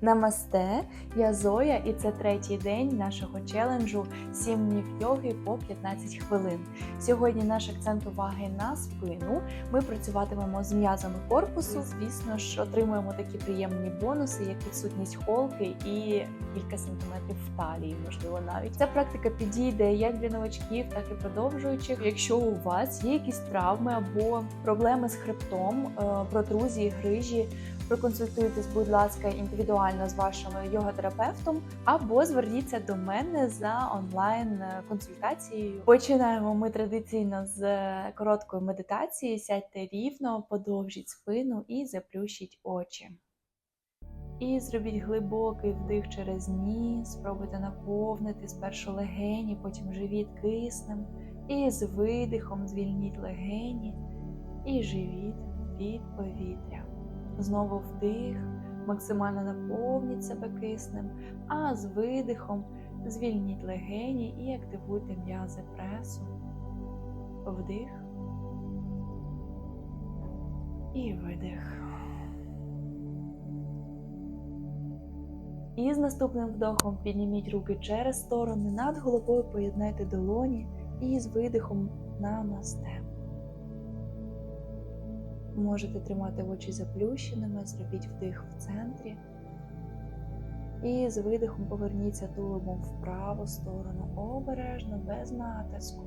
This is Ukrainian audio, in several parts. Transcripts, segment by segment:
Намасте, я Зоя, і це третій день нашого челенджу 7 днів йоги по 15 хвилин. Сьогодні наш акцент уваги на спину. Ми працюватимемо з м'язами корпусу. Звісно ж, отримуємо такі приємні бонуси, як відсутність холки і кілька сантиметрів в талії, можливо, навіть ця практика підійде як для новачків, так і продовжуючих. Якщо у вас є якісь травми або проблеми з хребтом, е, протрузії, грижі. Проконсультуйтесь, будь ласка, індивідуально з вашим йога-терапевтом, або зверніться до мене за онлайн консультацією. Починаємо ми традиційно з короткої медитації. Сядьте рівно, подовжіть спину і заплющіть очі. І зробіть глибокий вдих через ніс, спробуйте наповнити спершу легені, потім живіт киснем. І з видихом звільніть легені і живіт від повітря. Знову вдих, максимально наповніть себе киснем, а з видихом звільніть легені і активуйте м'язи пресу. Вдих і видих. І з наступним вдохом підніміть руки через сторони, над головою поєднайте долоні і з видихом намасте. Можете тримати очі заплющеними, зробіть вдих в центрі. І з видихом поверніться тулубом в праву сторону, обережно, без натиску.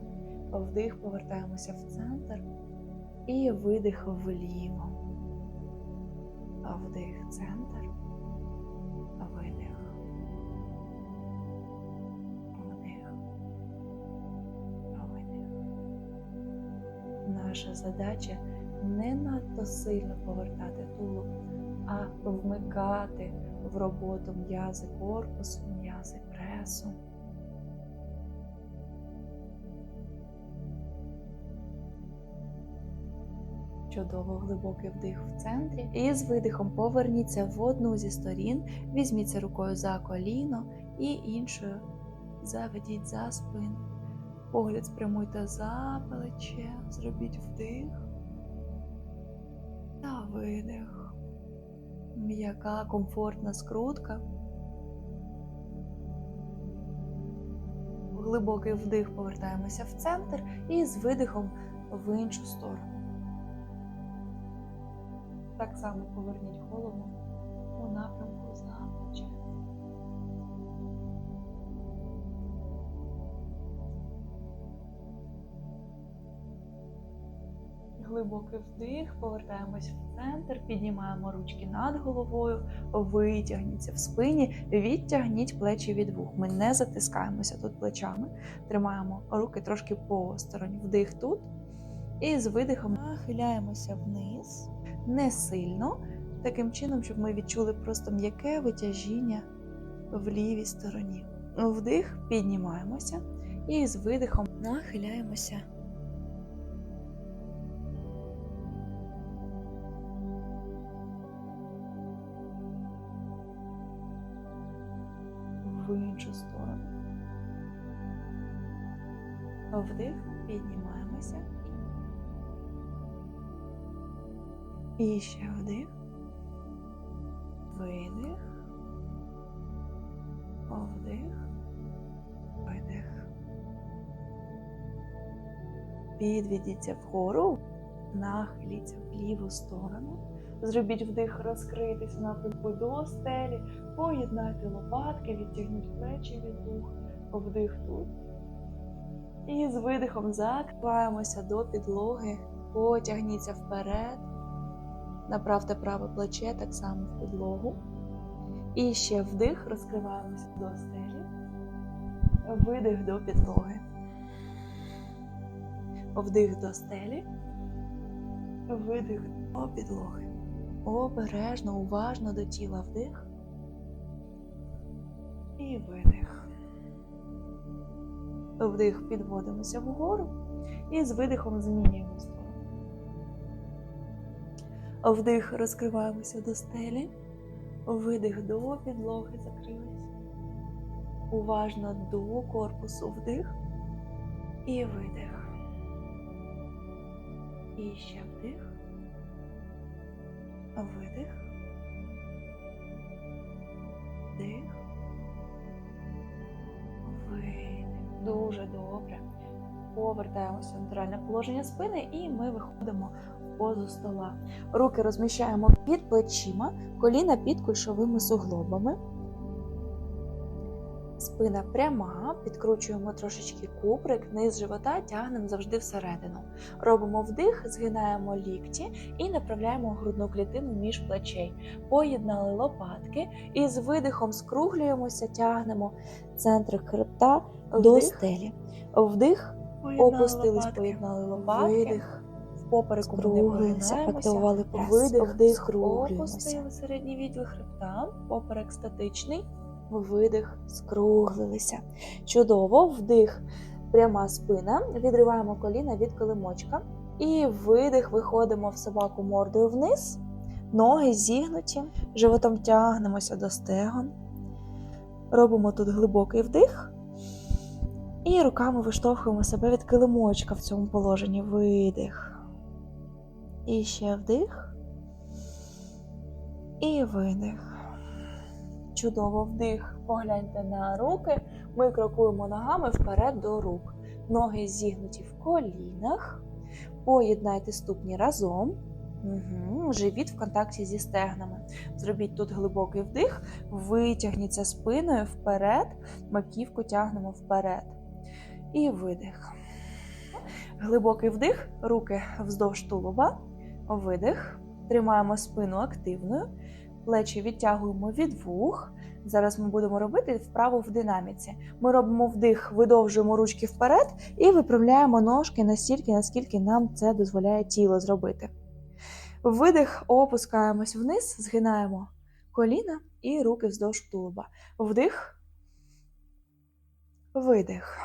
Вдих повертаємося в центр і видих вліво. А вдих центр, видих. Вдих. Видих. Наша задача не надто сильно повертати тулуб, а вмикати в роботу м'язи корпусу, м'язи пресу. Чудово глибокий вдих в центрі. І з видихом поверніться в одну зі сторін, візьміться рукою за коліно і іншою заведіть за спину. Погляд спрямуйте за плече, зробіть вдих видих. М'яка, комфортна скрутка. Глибокий вдих повертаємося в центр і з видихом в іншу сторону. Так само поверніть голову у напрямку за Глибокий вдих, повертаємось в центр, піднімаємо ручки над головою, витягніться в спині, відтягніть плечі від вух. Ми не затискаємося тут плечами, тримаємо руки трошки посторонь. Вдих тут. І з видихом нахиляємося вниз, не сильно, таким чином, щоб ми відчули просто м'яке витяжіння в лівій стороні. Вдих, піднімаємося і з видихом нахиляємося. Вдих, піднімаємося. І ще вдих. Видих. Вдих. Видих. Підведіться вгору, нахиліться в ліву сторону. Зробіть вдих, розкритися напрямку до стелі, поєднайте лопатки, відтягніть плечі від вух, вдих тут. І з видихом закриваємося до підлоги, потягніться вперед, направте праве плече так само в підлогу. І ще вдих, розкриваємося до стелі, видих до підлоги. Вдих до стелі, видих до підлоги. Обережно, уважно до тіла вдих і видих. Вдих підводимося вгору і з видихом змінюємо сторону. Вдих розкриваємося до стелі, видих до підлоги закрились. Уважно до корпусу вдих і видих. І ще вдих видих. Дуже добре. Повертаємося в центральне положення спини і ми виходимо в позу стола. Руки розміщаємо під плечима, коліна під кульшовими суглобами. Спина пряма, підкручуємо трошечки куприк, низ живота тягнемо завжди всередину. Робимо вдих, згинаємо лікті і направляємо грудну клітину між плечей. Поєднали лопатки і з видихом скруглюємося, тягнемо центр хребта до стелі. Вдих, Поєднали опустились, лопатки. поєднали лопатки. Видих. Попереку Скруглилися, активували прес. Видих, вдих, Скруглюємося. опустили середній відділ хребта, поперек статичний. Видих. Скруглилися. Чудово, вдих, пряма спина. Відриваємо коліна від килимочка. І видих, виходимо в собаку мордою вниз. Ноги зігнуті, животом тягнемося до стегон. Робимо тут глибокий вдих. І руками виштовхуємо себе від килимочка в цьому положенні. Видих. І ще вдих. І видих. Чудово вдих. Погляньте на руки. Ми крокуємо ногами вперед до рук. Ноги зігнуті в колінах. Поєднайте ступні разом. Угу. Живіт в контакті зі стегнами. Зробіть тут глибокий вдих, витягніться спиною вперед, маківку тягнемо вперед. І видих. Глибокий вдих, руки вздовж тулуба. Видих. Тримаємо спину активною. Плечі відтягуємо від вух. Зараз ми будемо робити вправу в динаміці. Ми робимо вдих, видовжуємо ручки вперед і виправляємо ножки настільки, наскільки нам це дозволяє тіло зробити. Видих, опускаємось вниз, згинаємо коліна і руки вздовж тулуба. Вдих, видих.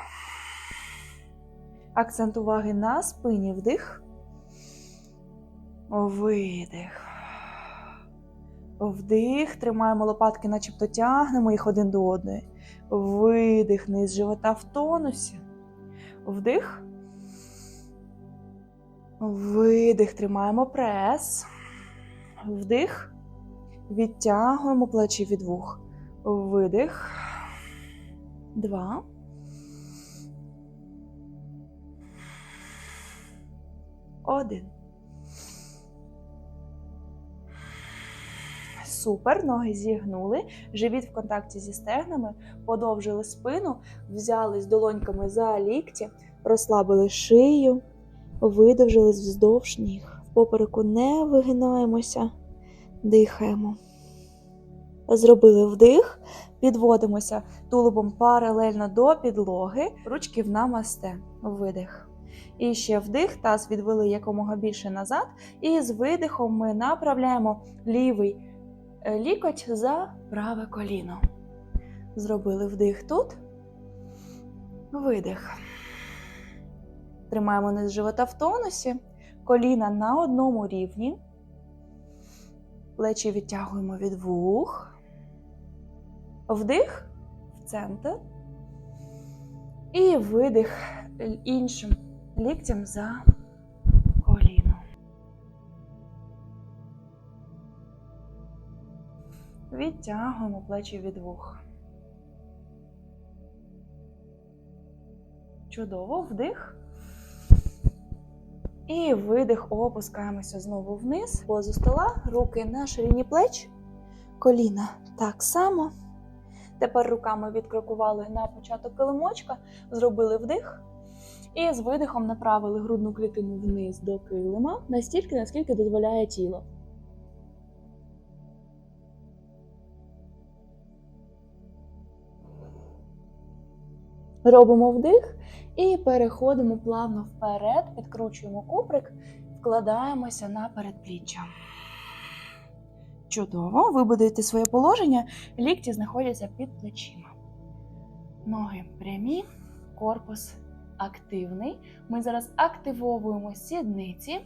Акцент уваги на спині. Вдих. Видих. Вдих. Тримаємо лопатки, начебто тягнемо їх один до одної. Видих. Низ живота в тонусі. Вдих. Видих. Тримаємо прес. Вдих. Відтягуємо плечі від вух. Видих. Два. Один. Супер, ноги зігнули, живіт в контакті зі стегнами, подовжили спину, взялись долоньками за лікті, розслабили шию, видовжились вздовж ніг. Попереку не вигинаємося, дихаємо. Зробили вдих, підводимося тулубом паралельно до підлоги, ручки в намасте. Видих. І ще вдих, таз відвели якомога більше назад. І з видихом ми направляємо лівий лікоть за праве коліно. Зробили вдих тут. Видих. Тримаємо низ живота в тонусі, коліна на одному рівні. Плечі відтягуємо від вух. Вдих в центр. І видих іншим ліктем за Відтягуємо плечі від вух. Чудово, вдих. І видих, опускаємося знову вниз, позу стола, руки на ширині плеч, коліна так само. Тепер руками відкрокували на початок килимочка, зробили вдих. І з видихом направили грудну клітину вниз до килима, настільки, наскільки дозволяє тіло. Робимо вдих і переходимо плавно вперед, підкручуємо куприк, вкладаємося на передпліччя. Чудово, ви будуєте своє положення, лікті знаходяться під плечима. Ноги прямі, корпус активний. Ми зараз активовуємо сідниці,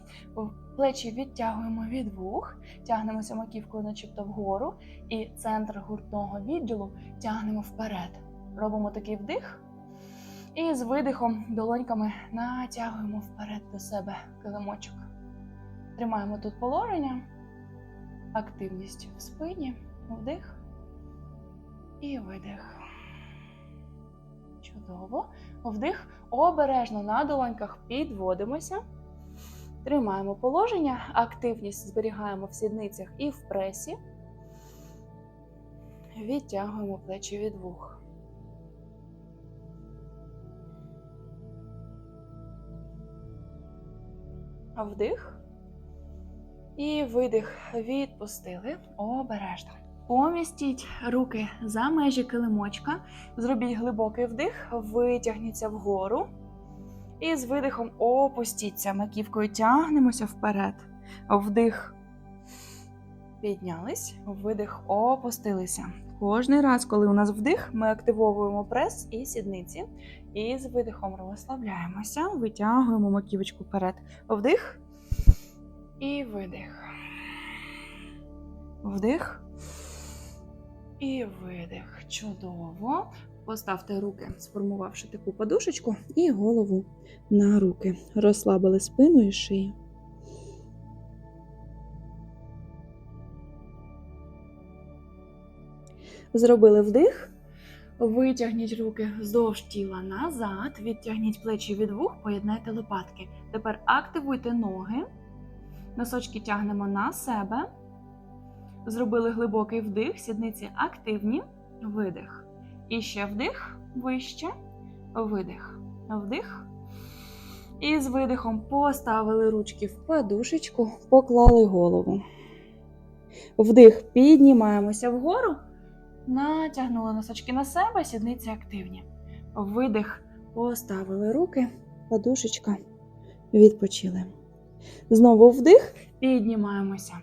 плечі відтягуємо від вух, тягнемося маківкою, начебто вгору, і центр гуртного відділу тягнемо вперед. Робимо такий вдих. І з видихом долоньками натягуємо вперед до себе килимочок. Тримаємо тут положення, активність в спині, вдих і видих. Чудово. Вдих. Обережно на долоньках підводимося. Тримаємо положення. Активність зберігаємо в сідницях і в пресі. Відтягуємо плечі від вух. Вдих. І видих. Відпустили. Обережно. Помістіть руки за межі килимочка. Зробіть глибокий вдих, витягніться вгору. І з видихом опустіться. Маківкою тягнемося вперед. Вдих. Піднялись, видих, опустилися. Кожний раз, коли у нас вдих, ми активовуємо прес і сідниці. І з видихом розслабляємося, витягуємо маківочку вперед. Вдих і видих. Вдих і видих. Чудово. Поставте руки, сформувавши таку подушечку, і голову на руки. Розслабили спину і шию. Зробили вдих. Витягніть руки вздовж тіла назад, відтягніть плечі від вух, поєднайте лопатки. Тепер активуйте ноги. Носочки тягнемо на себе. Зробили глибокий вдих, сідниці активні. Видих. І ще вдих, вище, видих, вдих. І з видихом поставили ручки в подушечку, поклали голову. Вдих, піднімаємося вгору. Натягнули носочки на себе, сідниці активні. Видих, поставили руки, подушечка, відпочили. Знову вдих, піднімаємося.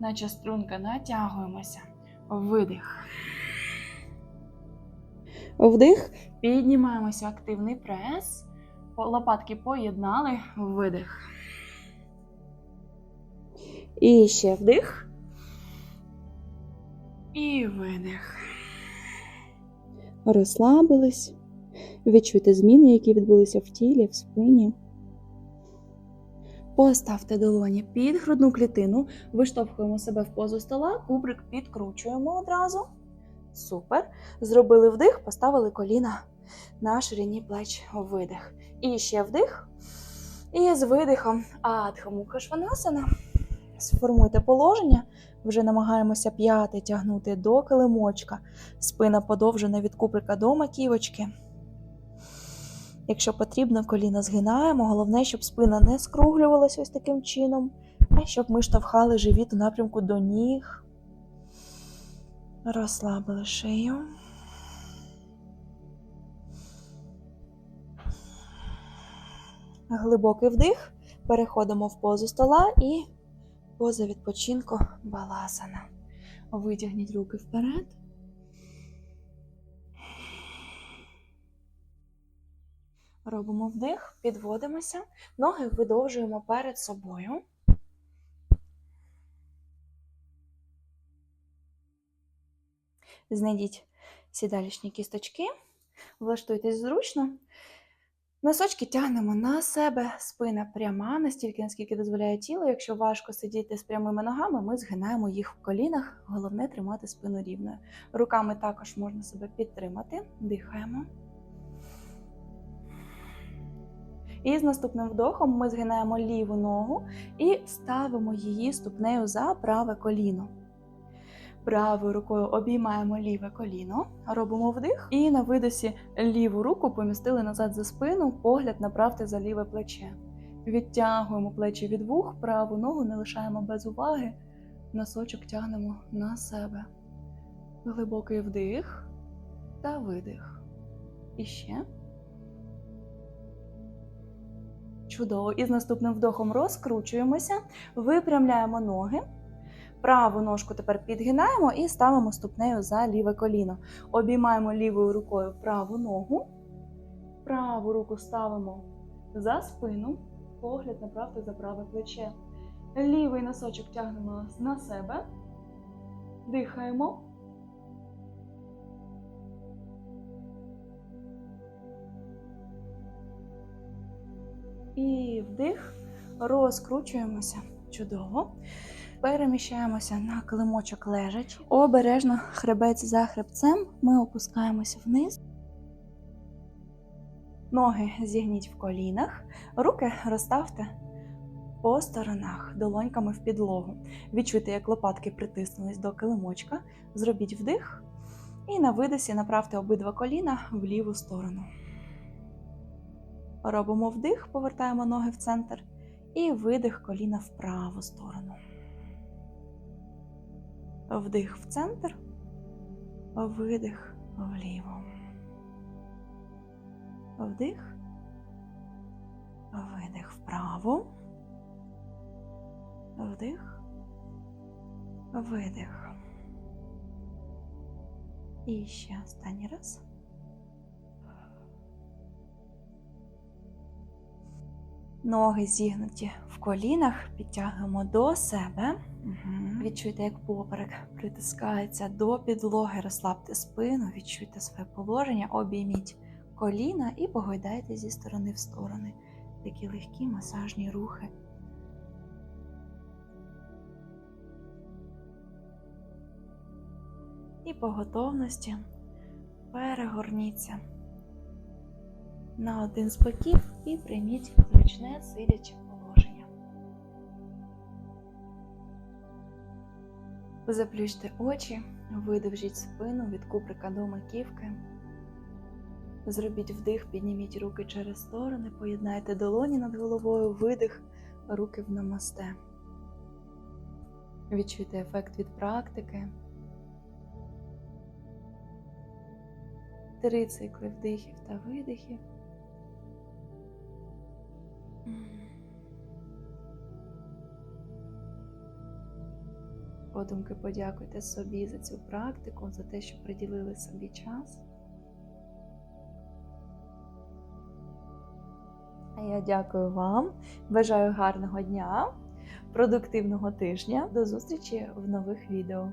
Наче струнка натягуємося. Видих. Вдих, піднімаємося, активний прес. Лопатки поєднали, видих. І ще вдих. І видих. Розслабились. Відчуйте зміни, які відбулися в тілі, в спині. Поставте долоні під грудну клітину, виштовхуємо себе в позу стола, кубрик підкручуємо одразу. Супер. Зробили вдих, поставили коліна на ширині плеч. Видих. І ще вдих. І з видихом Адха Мукха Шванасана. Сформуйте положення. Вже намагаємося п'яти тягнути до килимочка. Спина подовжена від куприка до маківочки. Якщо потрібно, коліна згинаємо. Головне, щоб спина не скруглювалася ось таким чином, а щоб ми штовхали живіт у напрямку до ніг. Розслабили шию. Глибокий вдих. Переходимо в позу стола і поза відпочинку баласана. Витягніть руки вперед. Робимо вдих, підводимося, ноги видовжуємо перед собою. Знайдіть сідалічні кісточки, влаштуйтесь зручно. Носочки тягнемо на себе, спина пряма, настільки, наскільки дозволяє тіло. Якщо важко сидіти з прямими ногами, ми згинаємо їх в колінах. Головне тримати спину рівною. Руками також можна себе підтримати, дихаємо. І з наступним вдохом ми згинаємо ліву ногу і ставимо її ступнею за праве коліно. Правою рукою обіймаємо ліве коліно, робимо вдих, і на видосі ліву руку помістили назад за спину, погляд направте за ліве плече. Відтягуємо плечі від вух, праву ногу не лишаємо без уваги, носочок тягнемо на себе. Глибокий вдих та видих. І ще. Чудово. І з наступним вдохом розкручуємося, випрямляємо ноги. Праву ножку тепер підгинаємо і ставимо ступнею за ліве коліно. Обіймаємо лівою рукою праву ногу. Праву руку ставимо за спину, погляд направте за праве плече. Лівий носочок тягнемо на себе. Дихаємо. І вдих, розкручуємося. Чудово. Переміщаємося на килимочок лежачи. Обережно хребець за хребцем. Ми опускаємося вниз. Ноги зігніть в колінах, руки розставте по сторонах, долоньками в підлогу. Відчуйте, як лопатки притиснулись до килимочка. Зробіть вдих і на видосі направте обидва коліна в ліву сторону. Робимо вдих, повертаємо ноги в центр і видих коліна в праву сторону. Вдих в центр, видих вліво. Вдих, видих вправо. Вдих, видих. І ще останній раз. Ноги зігнуті в колінах, підтягуємо до себе. Угу. Відчуйте, як поперек притискається до підлоги, розслабте спину, відчуйте своє положення, обійміть коліна і погойдайте зі сторони в сторони. Такі легкі масажні рухи. І по готовності перегорніться на один з боків і прийміть зручне сидяче положення. Заплющте очі, видовжіть спину від куприка до маківки. Зробіть вдих, підніміть руки через сторони, поєднайте долоні над головою, видих, руки в намасте. Відчуйте ефект від практики. Три цикли вдихів та видихів. Подумки подякуйте собі за цю практику, за те, що приділили собі час. А я дякую вам. Бажаю гарного дня, продуктивного тижня. До зустрічі в нових відео.